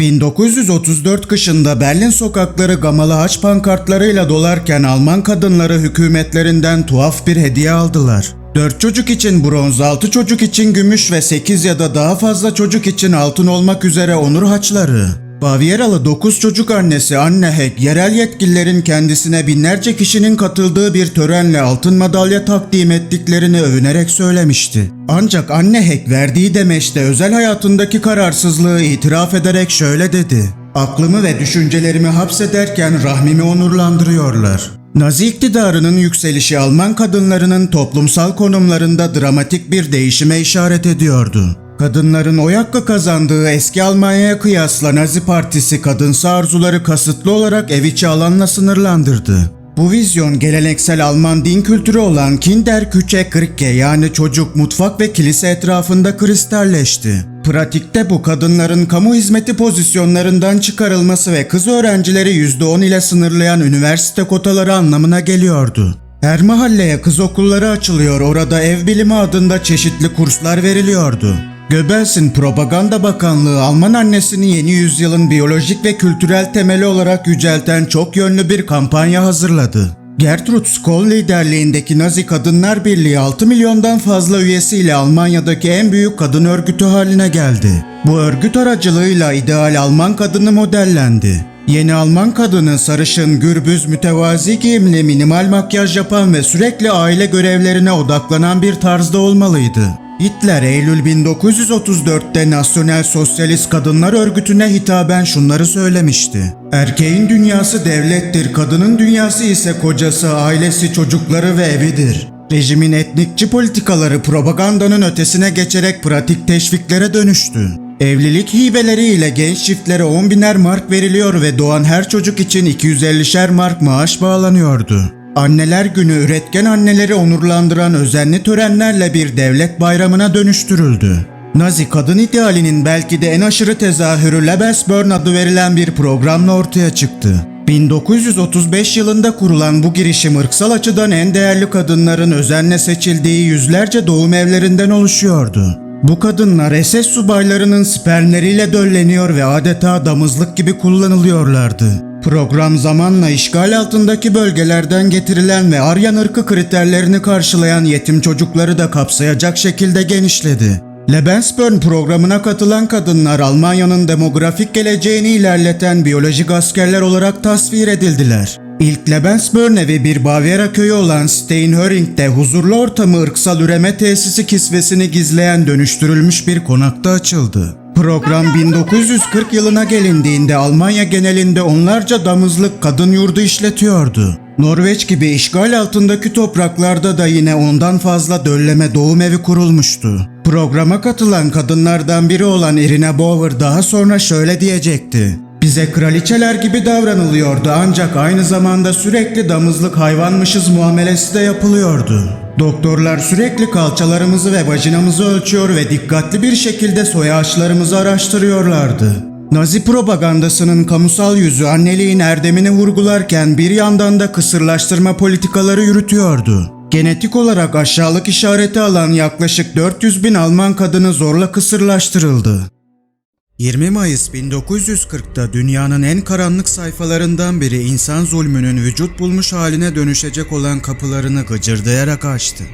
1934 kışında Berlin sokakları gamalı haç pankartlarıyla dolarken Alman kadınları hükümetlerinden tuhaf bir hediye aldılar. 4 çocuk için bronz, 6 çocuk için gümüş ve 8 ya da daha fazla çocuk için altın olmak üzere onur haçları. Bavyeralı 9 çocuk annesi Anne Heck, yerel yetkililerin kendisine binlerce kişinin katıldığı bir törenle altın madalya takdim ettiklerini övünerek söylemişti. Ancak Anne Heck verdiği demeçte özel hayatındaki kararsızlığı itiraf ederek şöyle dedi. Aklımı ve düşüncelerimi hapsederken rahmimi onurlandırıyorlar. Nazi iktidarının yükselişi Alman kadınlarının toplumsal konumlarında dramatik bir değişime işaret ediyordu. Kadınların oy hakkı kazandığı eski Almanya'ya kıyasla Nazi Partisi kadınsı arzuları kasıtlı olarak ev içi alanla sınırlandırdı. Bu vizyon geleneksel Alman din kültürü olan Kinderküche Krikke yani çocuk, mutfak ve kilise etrafında kristalleşti. Pratikte bu kadınların kamu hizmeti pozisyonlarından çıkarılması ve kız öğrencileri %10 ile sınırlayan üniversite kotaları anlamına geliyordu. Her mahalleye kız okulları açılıyor, orada ev bilimi adında çeşitli kurslar veriliyordu. Goebbels'in Propaganda Bakanlığı Alman annesini yeni yüzyılın biyolojik ve kültürel temeli olarak yücelten çok yönlü bir kampanya hazırladı. Gertrud Skoll liderliğindeki Nazi Kadınlar Birliği 6 milyondan fazla üyesiyle Almanya'daki en büyük kadın örgütü haline geldi. Bu örgüt aracılığıyla ideal Alman kadını modellendi. Yeni Alman kadını sarışın, gürbüz, mütevazi giyimli, minimal makyaj yapan ve sürekli aile görevlerine odaklanan bir tarzda olmalıydı. Hitler Eylül 1934'te Nasyonel Sosyalist Kadınlar Örgütü'ne hitaben şunları söylemişti. Erkeğin dünyası devlettir, kadının dünyası ise kocası, ailesi, çocukları ve evidir. Rejimin etnikçi politikaları propagandanın ötesine geçerek pratik teşviklere dönüştü. Evlilik hibeleriyle genç çiftlere 10 biner mark veriliyor ve doğan her çocuk için 250'şer mark maaş bağlanıyordu. Anneler günü üretken anneleri onurlandıran özenli törenlerle bir devlet bayramına dönüştürüldü. Nazi kadın idealinin belki de en aşırı tezahürü Lebensborn adı verilen bir programla ortaya çıktı. 1935 yılında kurulan bu girişim ırksal açıdan en değerli kadınların özenle seçildiği yüzlerce doğum evlerinden oluşuyordu. Bu kadınlar SS subaylarının spermleriyle dölleniyor ve adeta damızlık gibi kullanılıyorlardı. Program zamanla işgal altındaki bölgelerden getirilen ve Aryan ırkı kriterlerini karşılayan yetim çocukları da kapsayacak şekilde genişledi. Lebensborn programına katılan kadınlar Almanya'nın demografik geleceğini ilerleten biyolojik askerler olarak tasvir edildiler. İlk Lebensborn evi bir Bavyera köyü olan Steinhöring'de huzurlu ortamı ırksal üreme tesisi kisvesini gizleyen dönüştürülmüş bir konakta açıldı. Program 1940 yılına gelindiğinde Almanya genelinde onlarca damızlık kadın yurdu işletiyordu. Norveç gibi işgal altındaki topraklarda da yine ondan fazla dölleme doğum evi kurulmuştu. Programa katılan kadınlardan biri olan Irina Bauer daha sonra şöyle diyecekti. Bize kraliçeler gibi davranılıyordu ancak aynı zamanda sürekli damızlık hayvanmışız muamelesi de yapılıyordu. Doktorlar sürekli kalçalarımızı ve vajinamızı ölçüyor ve dikkatli bir şekilde soy ağaçlarımızı araştırıyorlardı. Nazi propagandasının kamusal yüzü anneliğin erdemini vurgularken bir yandan da kısırlaştırma politikaları yürütüyordu. Genetik olarak aşağılık işareti alan yaklaşık 400 bin Alman kadını zorla kısırlaştırıldı. 20 Mayıs 1940'ta dünyanın en karanlık sayfalarından biri insan zulmünün vücut bulmuş haline dönüşecek olan kapılarını gıcırdayarak açtı.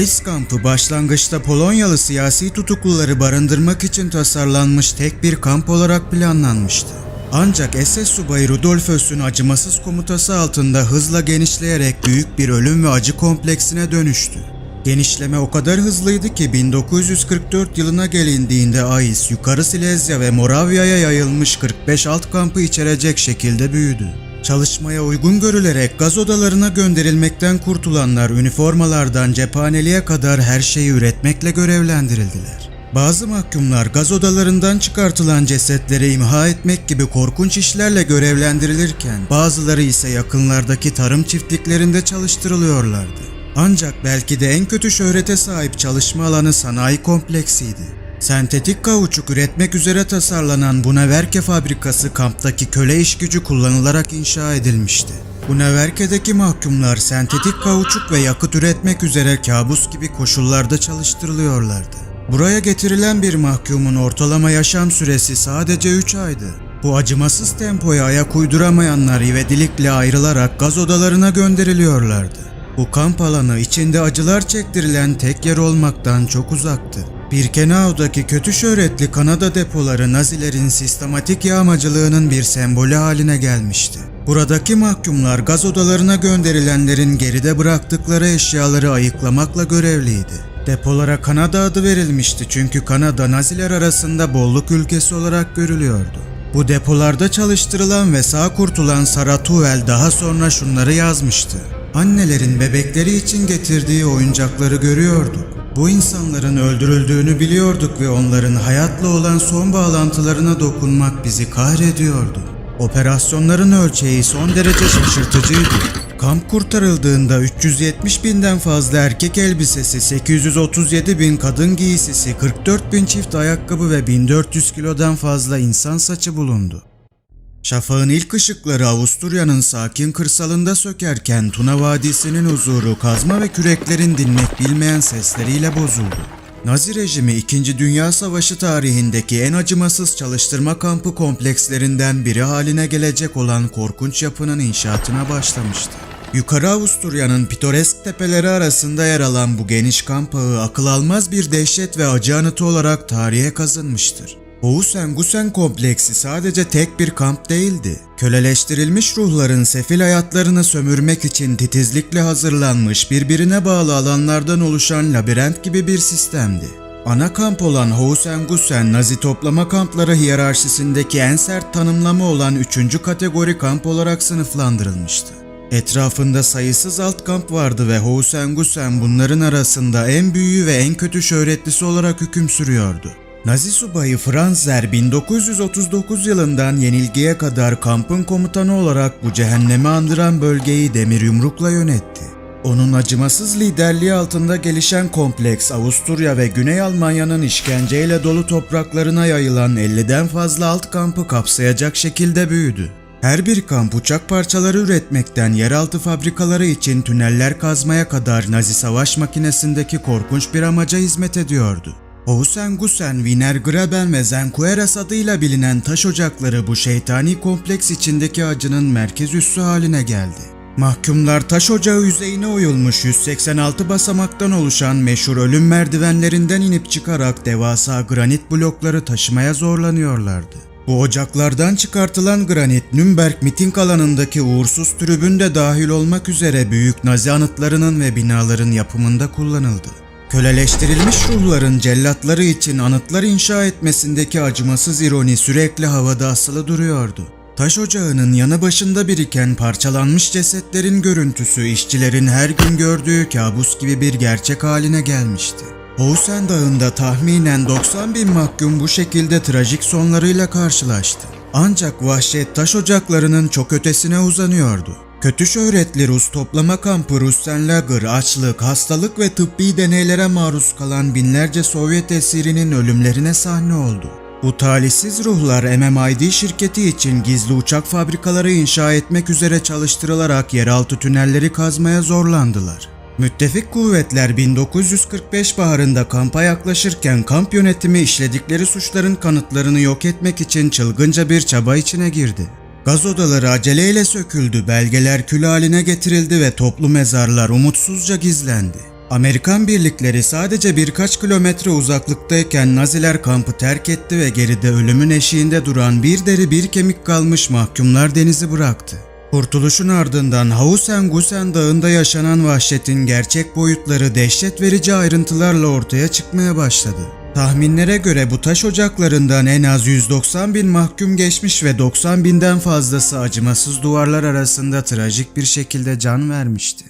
Ice kampı başlangıçta Polonyalı siyasi tutukluları barındırmak için tasarlanmış tek bir kamp olarak planlanmıştı. Ancak SS subayı Rudolf Höss'ün acımasız komutası altında hızla genişleyerek büyük bir ölüm ve acı kompleksine dönüştü. Genişleme o kadar hızlıydı ki 1944 yılına gelindiğinde AIS yukarı Silezya ve Moravya'ya yayılmış 45 alt kampı içerecek şekilde büyüdü. Çalışmaya uygun görülerek gaz odalarına gönderilmekten kurtulanlar üniformalardan cephaneliğe kadar her şeyi üretmekle görevlendirildiler. Bazı mahkumlar gaz odalarından çıkartılan cesetleri imha etmek gibi korkunç işlerle görevlendirilirken bazıları ise yakınlardaki tarım çiftliklerinde çalıştırılıyorlardı. Ancak belki de en kötü şöhrete sahip çalışma alanı sanayi kompleksiydi. Sentetik kauçuk üretmek üzere tasarlanan Bunaverke fabrikası kamptaki köle iş gücü kullanılarak inşa edilmişti. Bunaverke'deki mahkumlar sentetik kauçuk ve yakıt üretmek üzere kabus gibi koşullarda çalıştırılıyorlardı. Buraya getirilen bir mahkumun ortalama yaşam süresi sadece 3 aydı. Bu acımasız tempoya ayak uyduramayanlar ivedilikle ayrılarak gaz odalarına gönderiliyorlardı. Bu kamp alanı içinde acılar çektirilen tek yer olmaktan çok uzaktı. Birkenao'daki kötü şöhretli Kanada depoları Nazilerin sistematik yağmacılığının bir sembolü haline gelmişti. Buradaki mahkumlar gaz odalarına gönderilenlerin geride bıraktıkları eşyaları ayıklamakla görevliydi. Depolara Kanada adı verilmişti çünkü Kanada Naziler arasında bolluk ülkesi olarak görülüyordu. Bu depolarda çalıştırılan ve sağ kurtulan Sarah Tuvel daha sonra şunları yazmıştı. Annelerin bebekleri için getirdiği oyuncakları görüyorduk. Bu insanların öldürüldüğünü biliyorduk ve onların hayatla olan son bağlantılarına dokunmak bizi kahrediyordu. Operasyonların ölçeği son derece şaşırtıcıydı. Kamp kurtarıldığında 370 binden fazla erkek elbisesi, 837 bin kadın giysisi, 44 bin çift ayakkabı ve 1400 kilodan fazla insan saçı bulundu. Şafağın ilk ışıkları Avusturya'nın sakin kırsalında sökerken Tuna Vadisi'nin huzuru kazma ve küreklerin dinmek bilmeyen sesleriyle bozuldu. Nazi rejimi 2. Dünya Savaşı tarihindeki en acımasız çalıştırma kampı komplekslerinden biri haline gelecek olan korkunç yapının inşaatına başlamıştı. Yukarı Avusturya'nın pitoresk tepeleri arasında yer alan bu geniş kamp ağı akıl almaz bir dehşet ve acı anıtı olarak tarihe kazınmıştır. Oğuzhan Gusen kompleksi sadece tek bir kamp değildi. Köleleştirilmiş ruhların sefil hayatlarını sömürmek için titizlikle hazırlanmış birbirine bağlı alanlardan oluşan labirent gibi bir sistemdi. Ana kamp olan Housen Gusen, Nazi toplama kampları hiyerarşisindeki en sert tanımlama olan 3. kategori kamp olarak sınıflandırılmıştı. Etrafında sayısız alt kamp vardı ve Housen Gusen bunların arasında en büyüğü ve en kötü şöhretlisi olarak hüküm sürüyordu. Nazi subayı Franz Zer 1939 yılından yenilgiye kadar kampın komutanı olarak bu cehennemi andıran bölgeyi demir yumrukla yönetti. Onun acımasız liderliği altında gelişen kompleks Avusturya ve Güney Almanya'nın işkenceyle dolu topraklarına yayılan 50'den fazla alt kampı kapsayacak şekilde büyüdü. Her bir kamp uçak parçaları üretmekten yeraltı fabrikaları için tüneller kazmaya kadar Nazi savaş makinesindeki korkunç bir amaca hizmet ediyordu. Housen Gusen, Wiener Graben ve Zenkueras adıyla bilinen taş ocakları bu şeytani kompleks içindeki acının merkez üssü haline geldi. Mahkumlar taş ocağı yüzeyine oyulmuş 186 basamaktan oluşan meşhur ölüm merdivenlerinden inip çıkarak devasa granit blokları taşımaya zorlanıyorlardı. Bu ocaklardan çıkartılan granit Nürnberg miting alanındaki uğursuz tribün de dahil olmak üzere büyük Nazi anıtlarının ve binaların yapımında kullanıldı. Köleleştirilmiş ruhların cellatları için anıtlar inşa etmesindeki acımasız ironi sürekli havada asılı duruyordu. Taş ocağının yanı başında biriken parçalanmış cesetlerin görüntüsü işçilerin her gün gördüğü kabus gibi bir gerçek haline gelmişti. Housen Dağı'nda tahminen 90 bin mahkum bu şekilde trajik sonlarıyla karşılaştı. Ancak vahşet taş ocaklarının çok ötesine uzanıyordu. Kötü şöhretli Rus toplama kampı Russenlager, açlık, hastalık ve tıbbi deneylere maruz kalan binlerce Sovyet esirinin ölümlerine sahne oldu. Bu talihsiz ruhlar MMID şirketi için gizli uçak fabrikaları inşa etmek üzere çalıştırılarak yeraltı tünelleri kazmaya zorlandılar. Müttefik kuvvetler 1945 baharında kampa yaklaşırken kamp yönetimi işledikleri suçların kanıtlarını yok etmek için çılgınca bir çaba içine girdi. Gaz odaları aceleyle söküldü, belgeler kül haline getirildi ve toplu mezarlar umutsuzca gizlendi. Amerikan birlikleri sadece birkaç kilometre uzaklıktayken Naziler kampı terk etti ve geride ölümün eşiğinde duran bir deri bir kemik kalmış mahkumlar denizi bıraktı. Kurtuluşun ardından Hausen Gusen Dağı'nda yaşanan vahşetin gerçek boyutları dehşet verici ayrıntılarla ortaya çıkmaya başladı. Tahminlere göre bu taş ocaklarından en az 190 bin mahkum geçmiş ve 90 binden fazlası acımasız duvarlar arasında trajik bir şekilde can vermişti.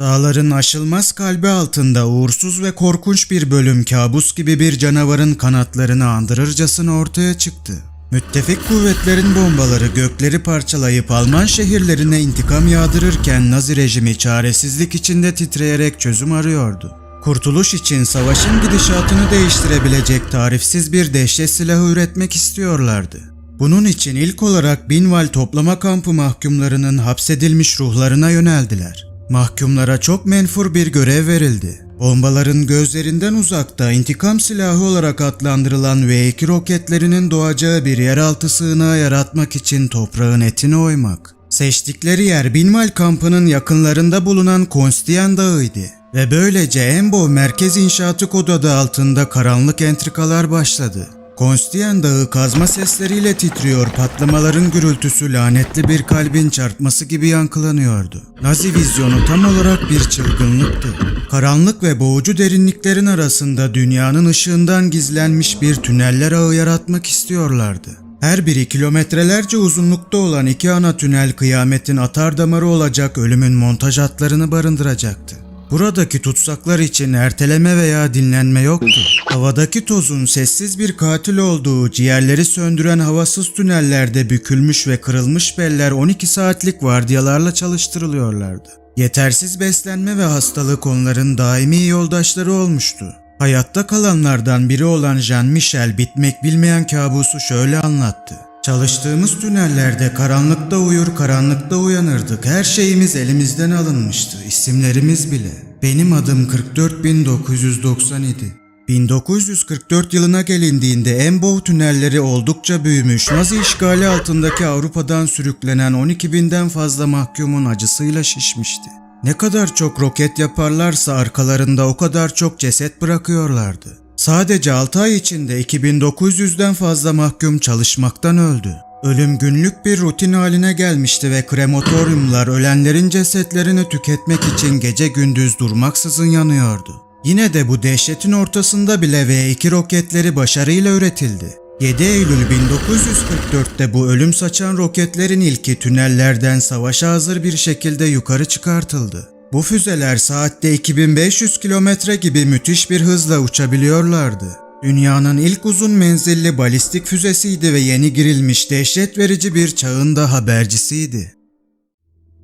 Dağların aşılmaz kalbi altında uğursuz ve korkunç bir bölüm kabus gibi bir canavarın kanatlarını andırırcasına ortaya çıktı. Müttefik kuvvetlerin bombaları gökleri parçalayıp Alman şehirlerine intikam yağdırırken Nazi rejimi çaresizlik içinde titreyerek çözüm arıyordu. Kurtuluş için savaşın gidişatını değiştirebilecek tarifsiz bir dehşet silahı üretmek istiyorlardı. Bunun için ilk olarak Binval toplama kampı mahkumlarının hapsedilmiş ruhlarına yöneldiler. Mahkumlara çok menfur bir görev verildi. Bombaların gözlerinden uzakta intikam silahı olarak adlandırılan V2 roketlerinin doğacağı bir yeraltı sığınağı yaratmak için toprağın etini oymak. Seçtikleri yer Binmal kampının yakınlarında bulunan Konstiyan Dağı'ydı. Ve böylece Embo merkez inşaatı kod altında karanlık entrikalar başladı. Konstiyan Dağı kazma sesleriyle titriyor, patlamaların gürültüsü lanetli bir kalbin çarpması gibi yankılanıyordu. Nazi vizyonu tam olarak bir çılgınlıktı. Karanlık ve boğucu derinliklerin arasında dünyanın ışığından gizlenmiş bir tüneller ağı yaratmak istiyorlardı. Her biri kilometrelerce uzunlukta olan iki ana tünel kıyametin atar damarı olacak ölümün montaj hatlarını barındıracaktı. Buradaki tutsaklar için erteleme veya dinlenme yoktu. Havadaki tozun sessiz bir katil olduğu ciğerleri söndüren havasız tünellerde bükülmüş ve kırılmış beller 12 saatlik vardiyalarla çalıştırılıyorlardı. Yetersiz beslenme ve hastalık onların daimi yoldaşları olmuştu. Hayatta kalanlardan biri olan Jean Michel bitmek bilmeyen kabusu şöyle anlattı. Çalıştığımız tünellerde karanlıkta uyur, karanlıkta uyanırdık. Her şeyimiz elimizden alınmıştı. İsimlerimiz bile. Benim adım 44997. 1944 yılına gelindiğinde Embov tünelleri oldukça büyümüş, Nazi işgali altındaki Avrupa'dan sürüklenen 12 binden fazla mahkumun acısıyla şişmişti. Ne kadar çok roket yaparlarsa arkalarında o kadar çok ceset bırakıyorlardı. Sadece 6 ay içinde 2900'den fazla mahkum çalışmaktan öldü. Ölüm günlük bir rutin haline gelmişti ve krematoryumlar ölenlerin cesetlerini tüketmek için gece gündüz durmaksızın yanıyordu. Yine de bu dehşetin ortasında bile V2 roketleri başarıyla üretildi. 7 Eylül 1944'te bu ölüm saçan roketlerin ilki tünellerden savaşa hazır bir şekilde yukarı çıkartıldı. Bu füzeler saatte 2500 kilometre gibi müthiş bir hızla uçabiliyorlardı. Dünyanın ilk uzun menzilli balistik füzesiydi ve yeni girilmiş dehşet verici bir çağın da habercisiydi.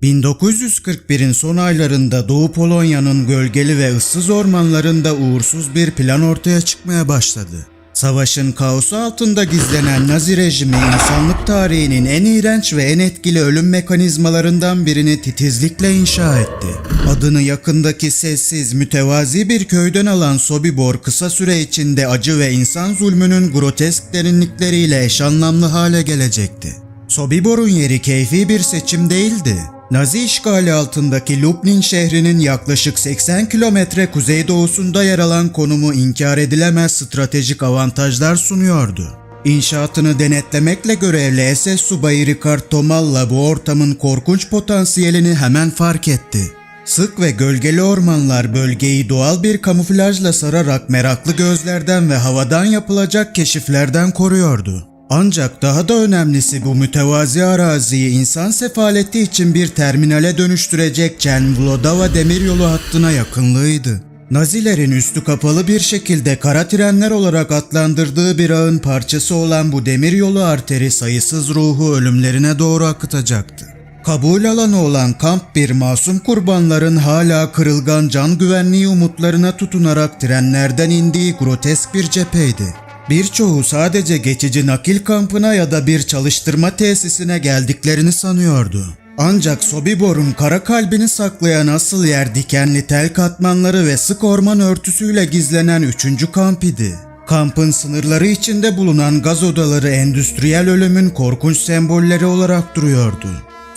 1941'in son aylarında Doğu Polonya'nın gölgeli ve ıssız ormanlarında uğursuz bir plan ortaya çıkmaya başladı. Savaşın kaosu altında gizlenen Nazi rejimi insanlık tarihinin en iğrenç ve en etkili ölüm mekanizmalarından birini titizlikle inşa etti. Adını yakındaki sessiz, mütevazi bir köyden alan Sobibor kısa süre içinde acı ve insan zulmünün grotesk derinlikleriyle eş anlamlı hale gelecekti. Sobibor'un yeri keyfi bir seçim değildi. Nazi işgali altındaki Lublin şehrinin yaklaşık 80 kilometre kuzeydoğusunda yer alan konumu inkar edilemez stratejik avantajlar sunuyordu. İnşaatını denetlemekle görevli SS subayı Ricard Tomalla bu ortamın korkunç potansiyelini hemen fark etti. Sık ve gölgeli ormanlar bölgeyi doğal bir kamuflajla sararak meraklı gözlerden ve havadan yapılacak keşiflerden koruyordu. Ancak daha da önemlisi bu mütevazi araziyi insan sefaleti için bir terminale dönüştürecek Cenvlodava demiryolu hattına yakınlığıydı. Nazilerin üstü kapalı bir şekilde kara trenler olarak adlandırdığı bir ağın parçası olan bu demiryolu arteri sayısız ruhu ölümlerine doğru akıtacaktı. Kabul alanı olan kamp bir masum kurbanların hala kırılgan can güvenliği umutlarına tutunarak trenlerden indiği grotesk bir cepheydi. Birçoğu sadece geçici nakil kampına ya da bir çalıştırma tesisine geldiklerini sanıyordu. Ancak Sobibor'un kara kalbini saklayan asıl yer dikenli tel katmanları ve sık orman örtüsüyle gizlenen üçüncü kamp idi. Kampın sınırları içinde bulunan gaz odaları endüstriyel ölümün korkunç sembolleri olarak duruyordu.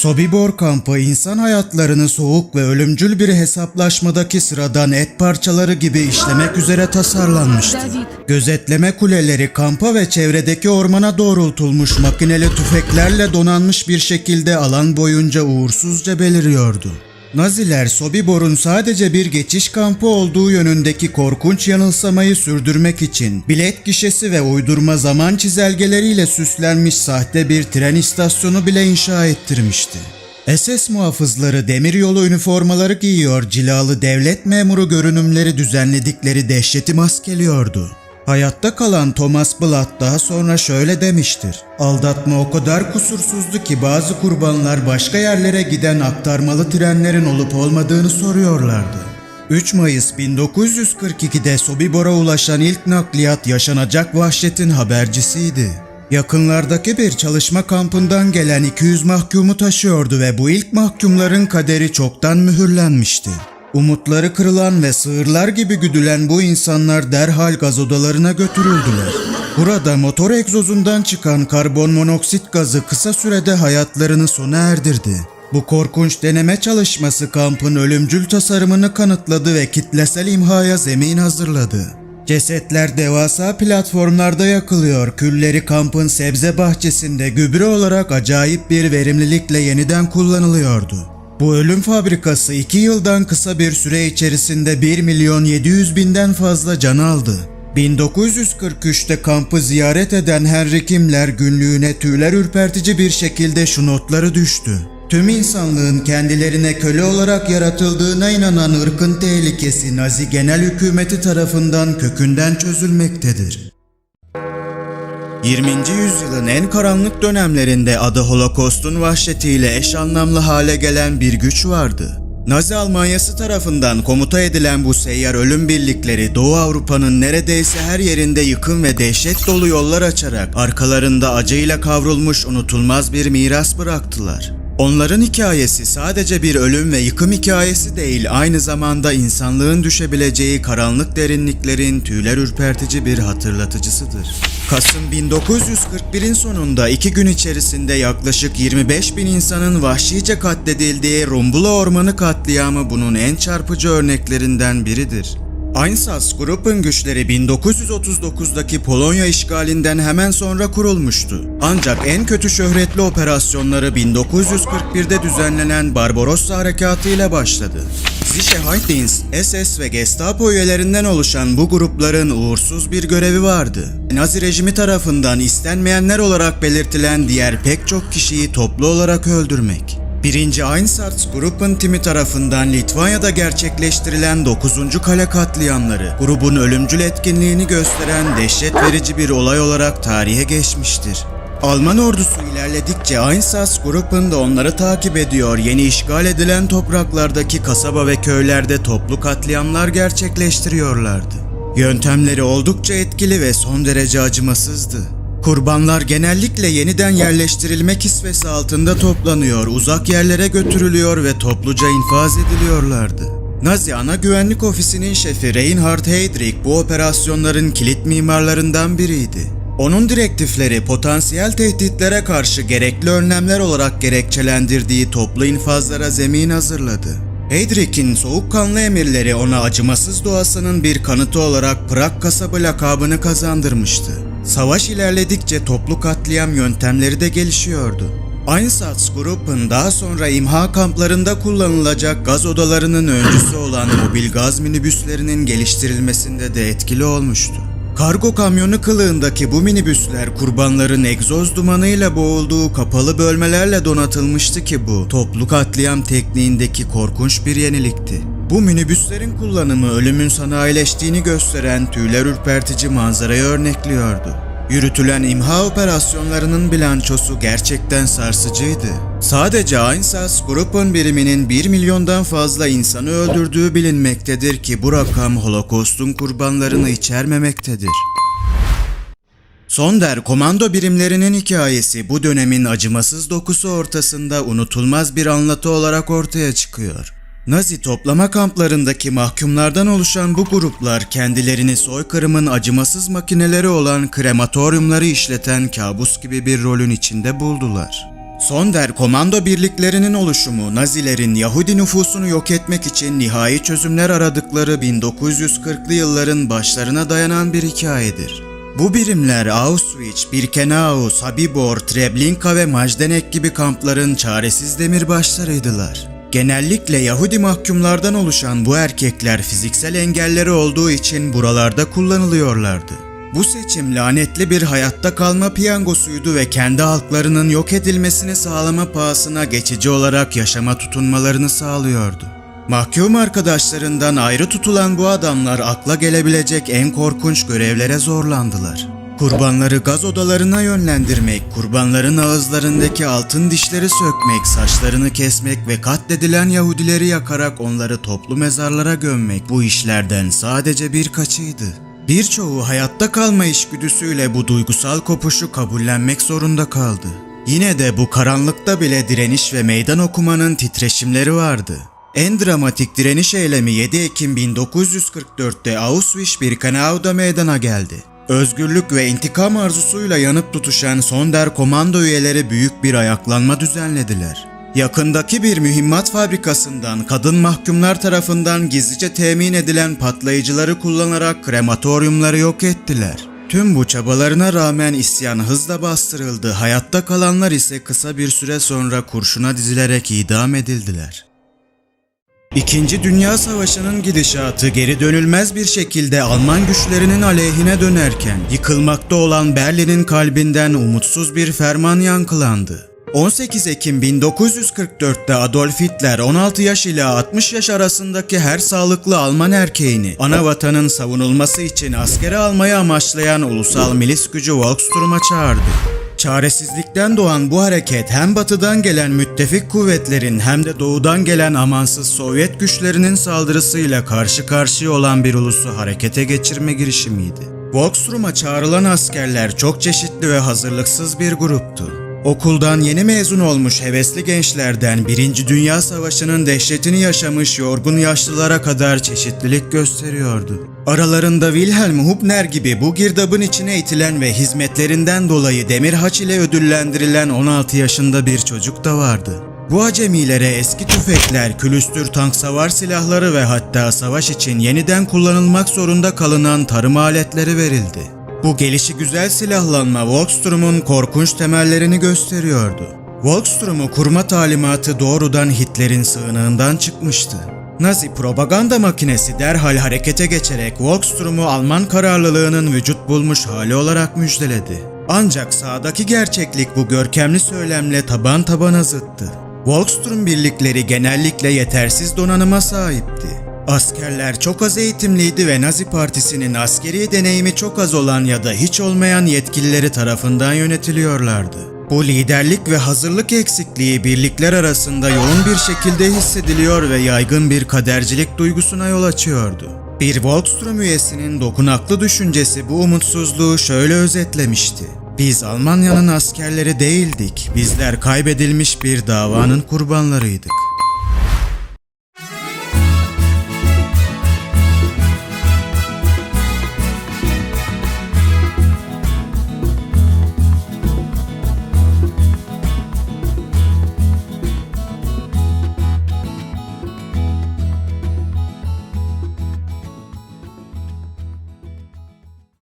Sobibor kampı insan hayatlarını soğuk ve ölümcül bir hesaplaşmadaki sıradan et parçaları gibi işlemek üzere tasarlanmıştı. Gözetleme kuleleri kampa ve çevredeki ormana doğrultulmuş makineli tüfeklerle donanmış bir şekilde alan boyunca uğursuzca beliriyordu. Naziler Sobibor'un sadece bir geçiş kampı olduğu yönündeki korkunç yanılsamayı sürdürmek için bilet gişesi ve uydurma zaman çizelgeleriyle süslenmiş sahte bir tren istasyonu bile inşa ettirmişti. SS muhafızları demiryolu üniformaları giyiyor, cilalı devlet memuru görünümleri düzenledikleri dehşeti maskeliyordu. Hayatta kalan Thomas Blatt daha sonra şöyle demiştir. Aldatma o kadar kusursuzdu ki bazı kurbanlar başka yerlere giden aktarmalı trenlerin olup olmadığını soruyorlardı. 3 Mayıs 1942'de Sobibor'a ulaşan ilk nakliyat yaşanacak vahşetin habercisiydi. Yakınlardaki bir çalışma kampından gelen 200 mahkumu taşıyordu ve bu ilk mahkumların kaderi çoktan mühürlenmişti. Umutları kırılan ve sığırlar gibi güdülen bu insanlar derhal gaz odalarına götürüldüler. Burada motor egzozundan çıkan karbon monoksit gazı kısa sürede hayatlarını sona erdirdi. Bu korkunç deneme çalışması kampın ölümcül tasarımını kanıtladı ve kitlesel imhaya zemin hazırladı. Cesetler devasa platformlarda yakılıyor, külleri kampın sebze bahçesinde gübre olarak acayip bir verimlilikle yeniden kullanılıyordu. Bu ölüm fabrikası 2 yıldan kısa bir süre içerisinde 1 milyon 700 binden fazla can aldı. 1943'te kampı ziyaret eden Henry Kimmler günlüğüne tüyler ürpertici bir şekilde şu notları düştü. Tüm insanlığın kendilerine köle olarak yaratıldığına inanan ırkın tehlikesi Nazi genel hükümeti tarafından kökünden çözülmektedir. 20. yüzyılın en karanlık dönemlerinde adı Holocaust'un vahşetiyle eş anlamlı hale gelen bir güç vardı. Nazi Almanyası tarafından komuta edilen bu seyyar ölüm birlikleri Doğu Avrupa'nın neredeyse her yerinde yıkım ve dehşet dolu yollar açarak arkalarında acıyla kavrulmuş unutulmaz bir miras bıraktılar. Onların hikayesi sadece bir ölüm ve yıkım hikayesi değil, aynı zamanda insanlığın düşebileceği karanlık derinliklerin tüyler ürpertici bir hatırlatıcısıdır. Kasım 1941'in sonunda iki gün içerisinde yaklaşık 25 bin insanın vahşice katledildiği Rumbula Ormanı katliamı bunun en çarpıcı örneklerinden biridir. Einsatzgruppen güçleri 1939'daki Polonya işgalinden hemen sonra kurulmuştu. Ancak en kötü şöhretli operasyonları 1941'de düzenlenen Barbarossa Harekatı ile başladı. Sicherheitsdienst, SS ve Gestapo üyelerinden oluşan bu grupların uğursuz bir görevi vardı. Nazi rejimi tarafından istenmeyenler olarak belirtilen diğer pek çok kişiyi toplu olarak öldürmek. 1. Einsatzgruppen timi tarafından Litvanya'da gerçekleştirilen 9. kale katliamları, grubun ölümcül etkinliğini gösteren dehşet verici bir olay olarak tarihe geçmiştir. Alman ordusu ilerledikçe Einsatzgruppen de onları takip ediyor, yeni işgal edilen topraklardaki kasaba ve köylerde toplu katliamlar gerçekleştiriyorlardı. Yöntemleri oldukça etkili ve son derece acımasızdı. Kurbanlar genellikle yeniden yerleştirilmek kisvesi altında toplanıyor, uzak yerlere götürülüyor ve topluca infaz ediliyorlardı. Nazi ana güvenlik ofisinin şefi Reinhard Heydrich bu operasyonların kilit mimarlarından biriydi. Onun direktifleri potansiyel tehditlere karşı gerekli önlemler olarak gerekçelendirdiği toplu infazlara zemin hazırladı. Heydrich'in soğukkanlı emirleri ona acımasız doğasının bir kanıtı olarak Prag kasabı lakabını kazandırmıştı. Savaş ilerledikçe toplu katliam yöntemleri de gelişiyordu. Einsatzgruppen daha sonra imha kamplarında kullanılacak gaz odalarının öncüsü olan mobil gaz minibüslerinin geliştirilmesinde de etkili olmuştu. Kargo kamyonu kılığındaki bu minibüsler kurbanların egzoz dumanıyla boğulduğu kapalı bölmelerle donatılmıştı ki bu toplu katliam tekniğindeki korkunç bir yenilikti. Bu minibüslerin kullanımı ölümün sanayileştiğini gösteren tüyler ürpertici manzarayı örnekliyordu. Yürütülen imha operasyonlarının bilançosu gerçekten sarsıcıydı. Sadece Einsatzgruppen biriminin 1 milyondan fazla insanı öldürdüğü bilinmektedir ki bu rakam Holocaust'un kurbanlarını içermemektedir. Sonder komando birimlerinin hikayesi bu dönemin acımasız dokusu ortasında unutulmaz bir anlatı olarak ortaya çıkıyor. Nazi toplama kamplarındaki mahkumlardan oluşan bu gruplar kendilerini soykırımın acımasız makineleri olan krematoryumları işleten kabus gibi bir rolün içinde buldular. Sonder komando birliklerinin oluşumu Nazilerin Yahudi nüfusunu yok etmek için nihai çözümler aradıkları 1940'lı yılların başlarına dayanan bir hikayedir. Bu birimler Auschwitz, Birkenau, Sobibor, Treblinka ve Majdanek gibi kampların çaresiz demirbaşlarıydılar. Genellikle Yahudi mahkumlardan oluşan bu erkekler fiziksel engelleri olduğu için buralarda kullanılıyorlardı. Bu seçim lanetli bir hayatta kalma piyangosuydu ve kendi halklarının yok edilmesini sağlama pahasına geçici olarak yaşama tutunmalarını sağlıyordu. Mahkum arkadaşlarından ayrı tutulan bu adamlar akla gelebilecek en korkunç görevlere zorlandılar. Kurbanları gaz odalarına yönlendirmek, kurbanların ağızlarındaki altın dişleri sökmek, saçlarını kesmek ve katledilen Yahudileri yakarak onları toplu mezarlara gömmek bu işlerden sadece birkaçıydı. Birçoğu hayatta kalma içgüdüsüyle bu duygusal kopuşu kabullenmek zorunda kaldı. Yine de bu karanlıkta bile direniş ve meydan okumanın titreşimleri vardı. En dramatik direniş eylemi 7 Ekim 1944'te Auschwitz-Birkenau'da meydana geldi. Özgürlük ve intikam arzusuyla yanıp tutuşan Sonder komando üyeleri büyük bir ayaklanma düzenlediler. Yakındaki bir mühimmat fabrikasından kadın mahkumlar tarafından gizlice temin edilen patlayıcıları kullanarak krematoryumları yok ettiler. Tüm bu çabalarına rağmen isyan hızla bastırıldı. Hayatta kalanlar ise kısa bir süre sonra kurşuna dizilerek idam edildiler. İkinci Dünya Savaşı'nın gidişatı geri dönülmez bir şekilde Alman güçlerinin aleyhine dönerken yıkılmakta olan Berlin'in kalbinden umutsuz bir ferman yankılandı. 18 Ekim 1944'te Adolf Hitler 16 yaş ile 60 yaş arasındaki her sağlıklı Alman erkeğini ana vatanın savunulması için askere almayı amaçlayan ulusal milis gücü Volkssturm'a çağırdı. Çaresizlikten doğan bu hareket hem batıdan gelen müttefik kuvvetlerin hem de doğudan gelen amansız Sovyet güçlerinin saldırısıyla karşı karşıya olan bir ulusu harekete geçirme girişimiydi. Volkssturm'a çağrılan askerler çok çeşitli ve hazırlıksız bir gruptu. Okuldan yeni mezun olmuş hevesli gençlerden Birinci Dünya Savaşı'nın dehşetini yaşamış yorgun yaşlılara kadar çeşitlilik gösteriyordu. Aralarında Wilhelm Hubner gibi bu girdabın içine itilen ve hizmetlerinden dolayı demir haç ile ödüllendirilen 16 yaşında bir çocuk da vardı. Bu acemilere eski tüfekler, külüstür tank savar silahları ve hatta savaş için yeniden kullanılmak zorunda kalınan tarım aletleri verildi. Bu gelişi güzel silahlanma Volkssturm'un korkunç temellerini gösteriyordu. Volkssturm'u kurma talimatı doğrudan Hitler'in sığınığından çıkmıştı. Nazi propaganda makinesi derhal harekete geçerek Volkssturm'u Alman kararlılığının vücut bulmuş hali olarak müjdeledi. Ancak sahadaki gerçeklik bu görkemli söylemle taban tabana zıttı. Volkssturm birlikleri genellikle yetersiz donanıma sahipti. Askerler çok az eğitimliydi ve Nazi Partisi'nin askeri deneyimi çok az olan ya da hiç olmayan yetkilileri tarafından yönetiliyorlardı. Bu liderlik ve hazırlık eksikliği birlikler arasında yoğun bir şekilde hissediliyor ve yaygın bir kadercilik duygusuna yol açıyordu. Bir Volkssturm üyesinin dokunaklı düşüncesi bu umutsuzluğu şöyle özetlemişti. Biz Almanya'nın askerleri değildik, bizler kaybedilmiş bir davanın kurbanlarıydık.